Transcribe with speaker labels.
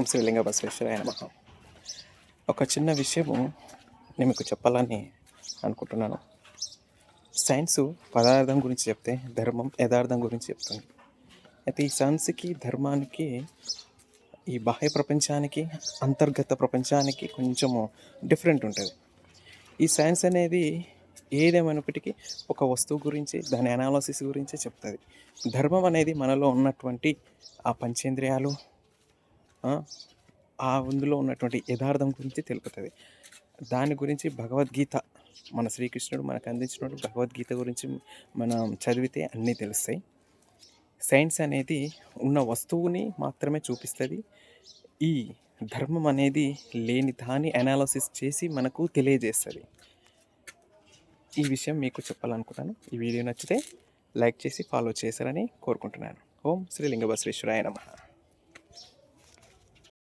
Speaker 1: ఓం శ్రీలింగ బసవేశ్వరాయ నమః ఒక చిన్న విషయము నేను మీకు చెప్పాలని అనుకుంటున్నాను. సైన్స్ పదార్థం గురించి చెప్తే ధర్మం యథార్థం గురించి చెప్తుంది. అయితే ఈ సైన్స్కి ధర్మానికి ఈ బాహ్య ప్రపంచానికి అంతర్గత ప్రపంచానికి కొంచెము డిఫరెంట్ ఉంటుంది. ఈ సైన్స్ అనేది ఏదేమైనప్పటికీ ఒక వస్తువు గురించి దాని అనాలసిస్ గురించి చెప్తుంది. ధర్మం అనేది మనలో ఉన్నటువంటి ఆ పంచేంద్రియాలు ఆ, ఆ అందులో ఉన్నటువంటి యథార్థం గురించి తెలుపుతుంది. దాని గురించి భగవద్గీత మన శ్రీకృష్ణుడు మనకు అందించినటువంటి భగవద్గీత గురించి మనం చదివితే అన్నీ తెలుస్తాయి. సైన్స్ అనేది ఉన్న వస్తువుని మాత్రమే చూపిస్తుంది. ఈ ధర్మం అనేది లేని దాని అనాలసిస్ చేసి మనకు తెలియజేస్తుంది. ఈ విషయం మీకు చెప్పాలనుకుంటాను ఈ వీడియో నచ్చితే లైక్ చేసి ఫాలో చేశారని కోరుకుంటున్నాను. ఓం శ్రీలింగ బసవేశ్వరాయ నమ.